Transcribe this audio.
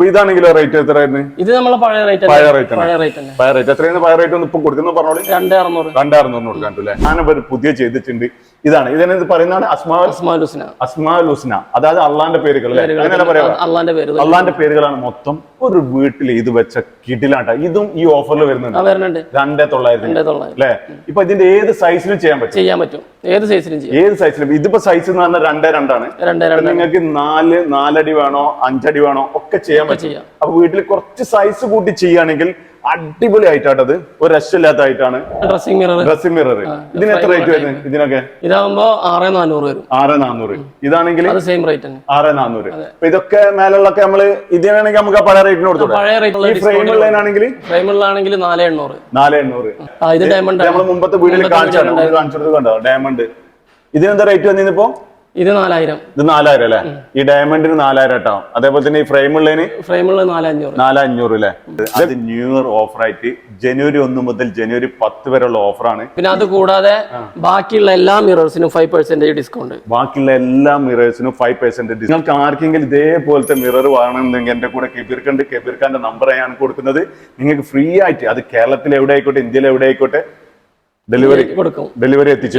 അപ്പൊ ഇതാണെങ്കിലോ റേറ്റ് എത്രയായിരുന്നു ഇത് നമ്മളെ പഴയ റേറ്റ് പഴയ റേറ്റ് പഴയ റേറ്റ് പഴയ റേറ്റ് എത്രയാണ് പഴയ റേറ്റ് ഒന്ന് ഇപ്പൊ കൊടുക്കുന്ന പറഞ്ഞോളൂ. രണ്ട് അറുന്നൂറ് രണ്ടായിരം കൊടുക്കാൻ അല്ലേ? ഞാനിപ്പോ ഒരു പുതിയ ചെയ്തിട്ടുണ്ട്. ഇതാണ്. ഇതിനെ ഇത് പറയുന്നതാണ്? അസ്മാ അസ്മാലുസ്ന അസ്മാ ലുസ്ന. അതായത് അള്ളാന്റെ പേരുകൾ അങ്ങനെ പറയാം പറയാ? അള്ളാന്റെ പേര്. അള്ളാന്റെ പേരുകളാണ് മൊത്തം ഒരു വീട്ടിൽ ഇത് വെച്ച കിടിലാട്ട. ഇതും ഈ ഓഫറിൽ വരുന്നുണ്ട്. രണ്ടേ തൊള്ളായിരത്തി. അല്ലെ? ഇപ്പൊ ഇതിന്റെ ഏത് സൈസിലും ചെയ്യാൻ പറ്റും? ചെയ്യാൻ പറ്റും. ഏത് സൈസിലും ഏത് സൈസിലും ഇതിപ്പോ സൈസ് എന്ന് പറഞ്ഞാൽ രണ്ടേ രണ്ടാണ്. രണ്ടേ രണ്ട് നിങ്ങൾക്ക് നാല് നാലടി വേണോ അഞ്ചടി വേണോ ഒക്കെ ചെയ്യാൻ പറ്റും. അപ്പൊ വീട്ടിൽ കുറച്ച് സൈസ് കൂട്ടി ചെയ്യുകയാണെങ്കിൽ അടിപൊളി ആയിട്ടാട്ടത് ഒരു രക്ഷയില്ലാത്തതായിട്ടാണ് ഡ്രസ്സിംഗ് മിറർ ഡ്രസ്സിംഗ് മിറർ ഇതിന് എത്ര റേറ്റ് വരുന്നത്? ഇതിനൊക്കെ? ഇതാവുമ്പോ ആറ് നാനൂറ് വരും. ആറ് നാനൂറ്. ഇതാണെങ്കിൽ സെയിം റേറ്റ് തന്നെ. ആറ് നാനൂറ്. അപ്പൊ ഇതൊക്കെ മേലുള്ളൊക്കെ നമ്മൾ ഇതിനാണെങ്കിൽ നമുക്ക് പഴയ റേറ്റിന് കൊടുത്തു പഴയ റേറ്റ് ഫ്രെയിമുള്ളതിനാണെങ്കിൽ ഫ്രെയിമുള്ളതാണെങ്കിൽ നാല് എണ്ണൂറ്. നാല് എണ്ണൂറ്. ഇത് ഡയമണ്ട് നമ്മൾ മുമ്പത്തെ വീട്ടിൽ കാണിച്ചു കാണിച്ചെടുത്ത് കണ്ടോ? ഡയമണ്ട് ഇതിനെന്താ റേറ്റ് വന്നിപ്പോ ഇത് നാലായിരം. ഇത് നാലായിരം അല്ലേ? ഈ ഡയമണ്ടിന് നാലായിരം കേട്ടോ. അതേപോലെ തന്നെ ഈ ഫ്രെയിം ഉള്ളതിന്? ഫ്രെയിമുള്ള നാലഞ്ഞൂറ് നാലഞ്ഞൂറ് നാല് അല്ലേ അത് ന്യൂ ഇയർ ഓഫർ ആയിട്ട് ജനുവരി ഒന്ന് മുതൽ ജനുവരി പത്ത് വരെയുള്ള ഓഫറാണ് പിന്നെ അത് കൂടാതെ ബാക്കിയുള്ള എല്ലാ മിറേഴ്സിനും ഫൈവ് പെർസെന്റേജ് ഡിസ്കൗണ്ട് ബാക്കിയുള്ള എല്ലാ മിറേഴ്സിനും ഫൈവ് പെർസെന്റ് നിങ്ങൾക്ക് ആർക്കെങ്കിലും ഇതേപോലത്തെ മിറർ വാങ്ങണമെന്നുണ്ടെങ്കിൽ എന്റെ കൂടെ കെബിർക്കണ്ട് കെബീർഖാന്റെ നമ്പർ ഞാൻ കൊടുക്കുന്നത്. നിങ്ങൾക്ക് ഫ്രീ ആയിട്ട് അത് കേരളത്തിൽ എവിടെ ആയിക്കോട്ടെ ഇന്ത്യയിൽ എവിടെ ആയിക്കോട്ടെ ഡെലിവറി കൊടുക്കും. ഡെലിവറി എത്തിച്ചു